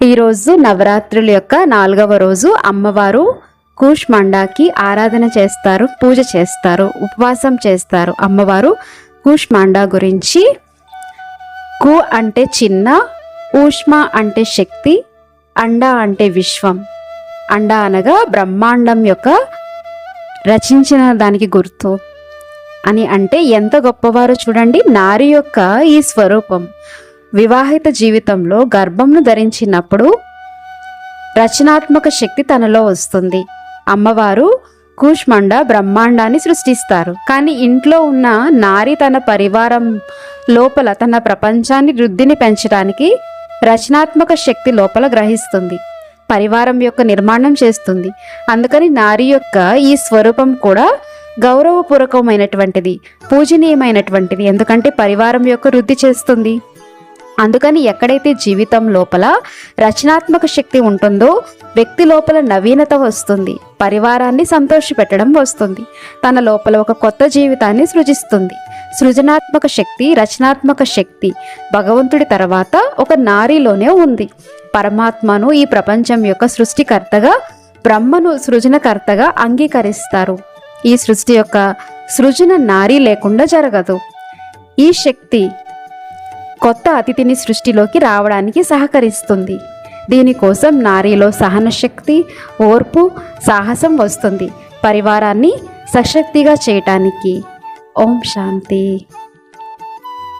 ఈరోజు నవరాత్రుల యొక్క నాలుగవ రోజు అమ్మవారు కూష్మాండాకి ఆరాధన చేస్తారు పూజ చేస్తారు ఉపవాసం చేస్తారు. అమ్మవారు కూష్మాండా గురించి కు అంటే చిన్న ఊష్మ అంటే శక్తి అండ అంటే విశ్వం. అండ అనగా బ్రహ్మాండం యొక్క రచించిన దానికి గుర్తు అని అంటే ఎంత గొప్పవారో చూడండి నారి యొక్క ఈ స్వరూపం. వివాహిత జీవితంలో గర్భంను ధరించినప్పుడు రచనాత్మక శక్తి తనలో వస్తుంది. అమ్మవారు కూష్మండ బ్రహ్మాండాన్ని సృష్టిస్తారు. కానీ ఇంట్లో ఉన్న నారి తన పరివారం లోపల తన ప్రపంచాన్ని వృద్ధిని పెంచడానికి రచనాత్మక శక్తి లోపల గ్రహిస్తుంది. పరివారం యొక్క నిర్మాణం చేస్తుంది. అందుకని నారి యొక్క ఈ స్వరూపం కూడా గౌరవపూర్వకమైనటువంటిది పూజనీయమైనటువంటిది. ఎందుకంటే పరివారం యొక్క వృద్ధి చేస్తుంది. అందుకని ఎక్కడైతే జీవితం లోపల రచనాత్మక శక్తి ఉంటుందో వ్యక్తి లోపల నవీనత వస్తుంది పరివారాన్ని సంతోషపెట్టడం వస్తుంది తన లోపల ఒక కొత్త జీవితాన్ని సృజిస్తుంది. సృజనాత్మక శక్తి రచనాత్మక శక్తి భగవంతుడి తర్వాత ఒక నారీలోనే ఉంది. పరమాత్మను ఈ ప్రపంచం యొక్క సృష్టికర్తగా బ్రహ్మను సృజనకర్తగా అంగీకరిస్తారు. ఈ సృష్టి యొక్క సృజన నారీ లేకుండా జరగదు. ఈ శక్తి కొత్త అతిథిని సృష్టిలోకి రావడానికి సహకరిస్తుంది. దీనికోసం నారీలో సహనశక్తి ఓర్పు సాహసం వస్తుంది. పరివారాన్ని సశక్తిగా చేయటానికి. ఓం శాంతి.